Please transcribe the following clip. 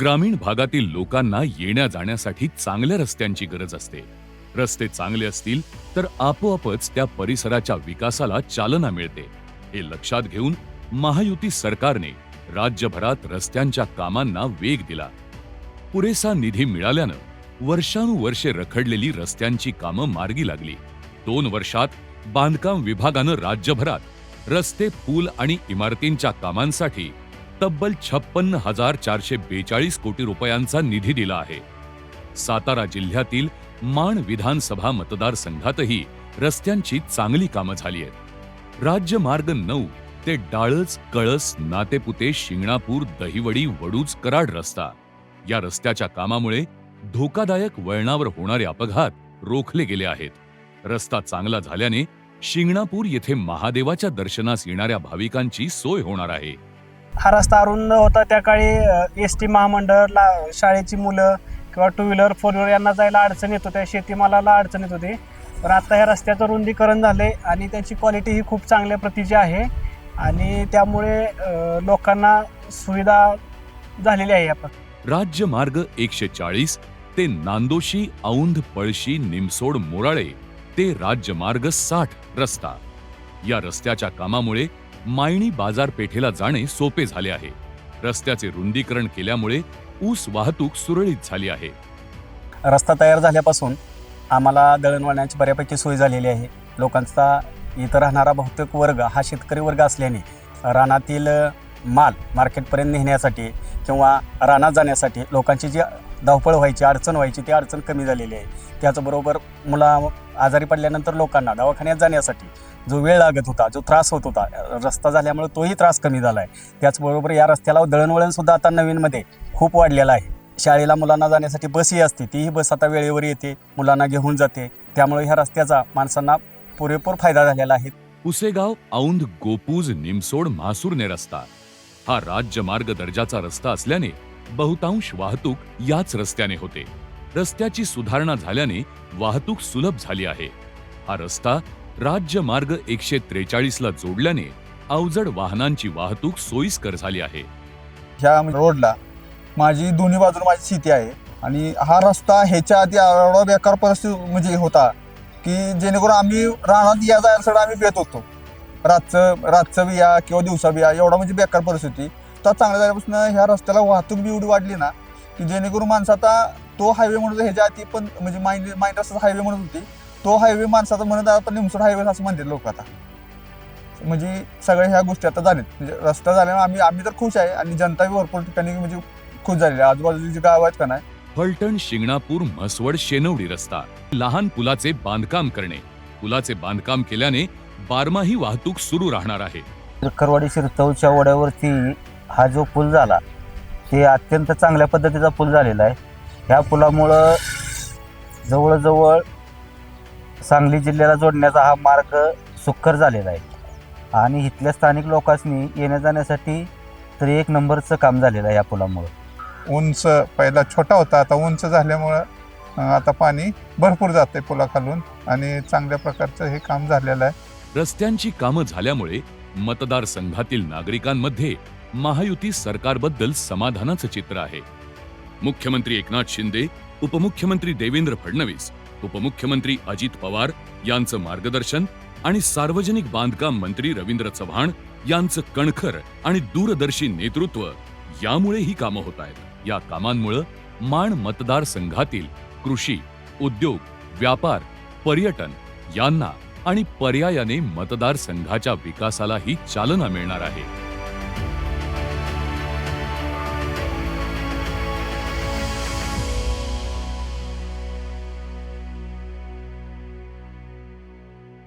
ग्रामीण भागातील लोकांना येण्या जाण्यासाठी चांगल्या रस्त्यांची गरज असते. रस्ते चांगले असतील तर आपोआपच त्या परिसराच्या विकासाला चालना मिळते. हे लक्षात घेऊन महायुती सरकारने राज्यभरात रस्त्यांच्या कामांना वेग दिला. पुरेसा निधी मिळाल्यानं वर्षानुवर्षे रखडलेली रस्त्यांची कामं मार्गी लागली. दोन वर्षात बांधकाम विभागानं राज्यभरात रस्ते पूल आणि इमारतींच्या कामांसाठी तब्बल छप्पन्न हजार चारशे बेचाळीस कोटी रुपयांचा निधी दिला आहे. सातारा जिल्ह्यातील माण विधानसभा मतदारसंघातही रस्त्यांची चांगली कामं झाली आहेत. राज्य मार्ग नऊ ते डाळच कळस नातेपुते शिंगणापूर दहिवडी वडूज कराड रस्ता. या रस्त्याच्या कामामुळे धोकादायक वळणावर होणारे अपघात रोखले गेले आहेत. रस्ता चांगला झाल्याने शिंगणापूर येथे महादेवाच्या दर्शनास येणाऱ्या भाविकांची सोय होणार आहे. हा रस्ता अरुंद होता. त्या काळी एस टी महामंडळ ला- शाळेची मुलं किंवा टू व्हीलर फोर व्हीलर यांना जायला अडचण येत होत्या. शेतीमालाला अडचण येत होती. पण आता ह्या रस्त्याचं रुंदीकरण झाले आणि त्याची क्वालिटी ही खूप चांगल्या प्रतीची आहे. आणि त्यामुळे लोकांना सुविधा झालेली आहे आपण राज्य मार्ग एकशे चाळीस ते नांदोशी औंध पळशी निमसोड मोराळे ते राज्यमार्ग साठ रस्ता. या रस्त्याच्या कामामुळे मायणी बाजारपेठेला जाणे सोपे झाले आहे. रस्त्याचे रुंदीकरण केल्यामुळे ऊस वाहतूक सुरळीत झाली आहे. रस्ता तयार झाल्यापासून आम्हाला दळणवळणाची बऱ्यापैकी सोय झालेली आहे. लोकांचा इथं राहणारा बहुतेक वर्ग हा शेतकरी वर्ग असल्याने रानातील माल मार्केटपर्यंत नेण्यासाठी किंवा रानात जाण्यासाठी लोकांची जी धावपळ व्हायची अडचण व्हायची ती अडचण कमी झालेली आहे. त्याचबरोबर मुला आजारी पडल्यानंतर लोकांना दवाखान्यात जाण्यासाठी जो वेळ लागत होता जो त्रास होत होता रस्ता झाल्यामुळे तोही त्रास कमी झाला आहे. त्याचबरोबर या रस्त्याला दळणवळणसुद्धा आता नवीनमध्ये खूप वाढलेलं आहे. शाळेला मुलांना जाण्यासाठी बसही असते तीही बस आता वेळेवर येते मुलांना घेऊन जाते. त्यामुळे ह्या रस्त्याचा माणसांना पुरेपूर फायदा झालेला आहे. उसेगाव औंध गोपूज निमसोड म्हासूरने रस्ता. हा राज्यमार्ग दर्जाचा रस्ता असल्याने बहुतांश वाहतूक याच रस्त्याने होते. रस्त्याची सुधारणा झाल्याने वाहतूक सुलभ झाली आहे. हा रस्ता राज्य मार्ग एकशे त्रेचाळीसला जोडल्याने अवजड वाहनांची वाहतूक सोयीस्कर झाली आहे. ह्या रोडला माझी दोन्ही बाजूला माझी शेती आहे आणि हा रस्ता ह्याच्या आधी एवढा बेकार परिस्थिती म्हणजे होता की जेणेकरून आम्ही रानात या जायसाठी आम्ही बेत होतो. रातचं रातचं बिया किंवा दिवसा बिया एवढा म्हणजे बेकार परिस्थिती. तर चांगल्या झाल्यापासून ह्या रस्त्याला वाहतूक बी एवढी वाढली ना की जेणेकरून माणसं आता तो हायवे म्हणत होता, ह्याच्या आधी पण म्हणजे माइंड माइंड रस्ता हायवे म्हणत होती तो हायवे माणसाचा म्हणत आता निमसोड हायवे असं म्हणतात लोक आता. म्हणजे सगळ्या ह्या गोष्टी आता झाल्यात. म्हणजे रस्ता झाल्यामुळे आम्ही आम्ही तर खुश आहे आणि जनता बी भरपूर ठिकाणी म्हणजे खुश झालेली आहे. आजूबाजूची जी गाव आहेत का नाही. फलटण शिंगणापूर म्हसवड शेनवडी रस्ता. लहान पुलाचे बांधकाम करणे. पुलाचे बांधकाम केल्याने बारमाही वाहतूक सुरू राहणार आहे. विरकरवाडी शिरतवच्या ओढ्यावरती हा जो पूल झाला ते अत्यंत चांगल्या पद्धतीचा पूल झालेला आहे. ह्या पुलामुळं जवळजवळ सांगली जिल्ह्याला जोडण्याचा हा मार्ग सुकर झालेला आहे. आणि इथल्या स्थानिक लोकांनी येण्या जाण्यासाठी तर एक नंबरचं काम झालेलं आहे या पुलामुळं. उंच पहिला छोटा होता आता उंच झाल्यामुळं आता पाणी भरपूर जाते पुलाखालून आणि चांगल्या प्रकारचं हे काम झालेलं आहे. रस्त्यांची कामं झाल्यामुळे मतदारसंघातील नागरिकांमध्ये महायुती सरकारबद्दल समाधानाचं चित्र आहे. मुख्यमंत्री एकनाथ शिंदे उपमुख्यमंत्री देवेंद्र फडणवीस उपमुख्यमंत्री अजित पवार यांचं मार्गदर्शन आणि सार्वजनिक बांधकाम मंत्री रवींद्र चव्हाण यांचं कणखर आणि दूरदर्शी नेतृत्व यामुळे ही कामं होत आहेत. या कामांमुळं माण मतदारसंघातील कृषी उद्योग व्यापार पर्यटन यांना आणि पर्यायाने मतदारसंघाच्या विकासालाही चालना मिळणार आहे.